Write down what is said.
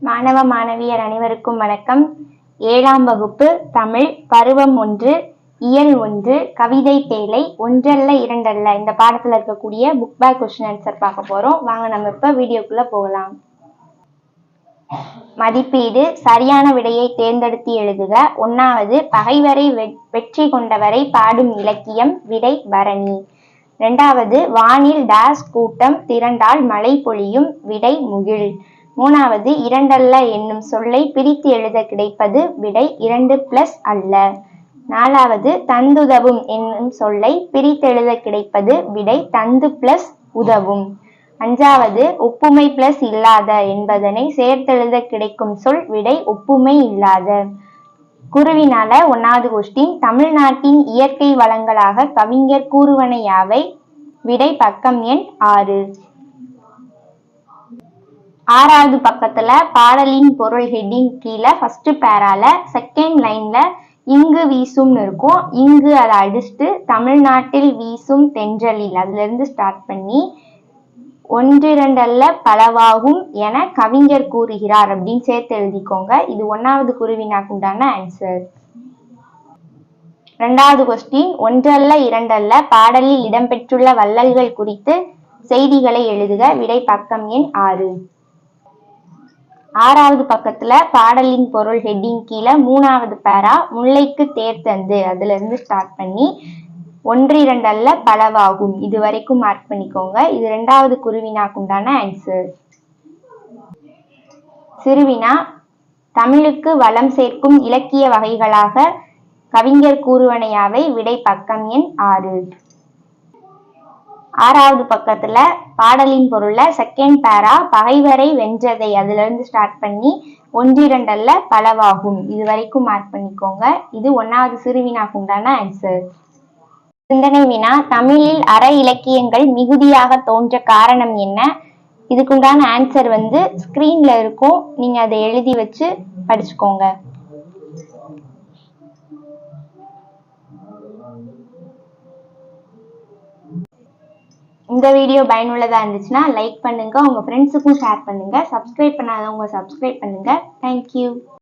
மாணவ மாணவியர் அனைவருக்கும் வணக்கம். ஏழாம் வகுப்பு தமிழ் பருவம் ஒன்று இயல் ஒன்று கவிதை பேலை ஒன்றல்ல இரண்டல்ல இந்த பாடத்துல இருக்கக்கூடிய புக் பேக் கொஸ்டின் ஆன்சர் பார்க்க போறோம். வாங்க நம்ம இப்ப வீடியோக்குள்ள போகலாம். மதிப்பீடு சரியான விடையை தேர்ந்தெடுத்து எழுதுக. ஒன்னாவது பகைவரை வெ- வெற்றி கொண்டவரை பாடும் இலக்கியம் விடை பரணி. ரெண்டாவது வானில் டேஸ் கூட்டம் திரண்டால் மழை பொழியும் விடை முகில். மூணாவது இரண்டல்ல என்னும் சொல்லை பிரித்து எழுத கிடைப்பது விடை இரண்டு பிளஸ் அல்ல. நாலாவது தந்துதவும் என்னும் சொல்லை பிரித்தெழுத கிடைப்பது விடை தந்து பிளஸ் உதவும். அஞ்சாவது ஒப்புமை பிளஸ் இல்லாத என்பதனை சேர்த்தெழுத கிடைக்கும் சொல் விடை ஒப்புமை இல்லாத. குருவினால ஒன்னாவது கொஸ்டின் தமிழ்நாட்டின் இயற்கை வளங்களாக கவிஞர் கூறுவனையாவை விடை பக்கம் எண் ஆறு. ஆறாவது பக்கத்துல பாடலின் பொருள் ஹெட்டிங் கீழே ஃபர்ஸ்ட் பேரால செகண்ட் லைன்ல இங்கு வீசும்னு இருக்கும். இங்கு அதை அடிச்சுட்டு தமிழ்நாட்டில் வீசும் தென்றலில். அதுல இருந்து ஸ்டார்ட் பண்ணி ஒன்றிரண்டல்ல பலவாகும் என கவிஞர் கூறுகிறார் அப்படின்னு சேர்த்து எழுதிக்கோங்க. இது ஒன்னாவது குருவினாக்கு உண்டான ஆன்சர் இரண்டாவது கொஸ்டின் ஒன்றல்ல இரண்டல்ல பாடலில் இடம்பெற்றுள்ள வள்ளல்கள் குறித்து செய்திகளை எழுதுக. விடை பக்கம் எண் ஆறு. ஆறாவது பக்கத்துல பாடலின் பொருள் ஹெட்டிங் கீழே மூணாவது பேரா முல்லைக்கு தேர் தந்து. அதுல இருந்து ஸ்டார்ட் பண்ணி ஒன்று இரண்டல்ல பலவாகும். இது வரைக்கும் மார்க் பண்ணிக்கோங்க. இது ரெண்டாவது குருவினாக்குண்டான ஆன்சர் சிறுவினா தமிழுக்கு வளம் சேர்க்கும் இலக்கிய வகைகளாக கவிஞர் கூறுவனையாவை விடை பக்கம் எண் ஆறு. ஆறாவது பக்கத்துல பாடலின் பொருள்ல செகண்ட் பேரா பகைவரை வென்றதை அதுல இருந்து ஸ்டார்ட் பண்ணி ஒன்றிரண்டல்ல பலவாகும். இது வரைக்கும் மார்க் பண்ணிக்கோங்க. இது ஒன்னாவது சிறுவினாக்கு உண்டான ஆன்சர் சிந்தனை வினா தமிழில் அற இலக்கியங்கள் மிகுதியாக தோன்ற காரணம் என்ன? இதுக்குண்டான ஆன்சர் வந்து ஸ்கிரீன்ல இருக்கும். நீங்க அதை எழுதி வச்சு படிச்சுக்கோங்க. இந்த வீடியோ பயனுள்ளதாக இருந்துச்சுன்னா லைக் பண்ணுங்கள் உங்கள் ஃப்ரெண்ட்ஸுக்கும் ஷேர் பண்ணுங்கள் சப்ஸ்கிரைப் பண்ணாதவங்க சப்ஸ்கிரைப் பண்ணுங்க. தேங்க்யூ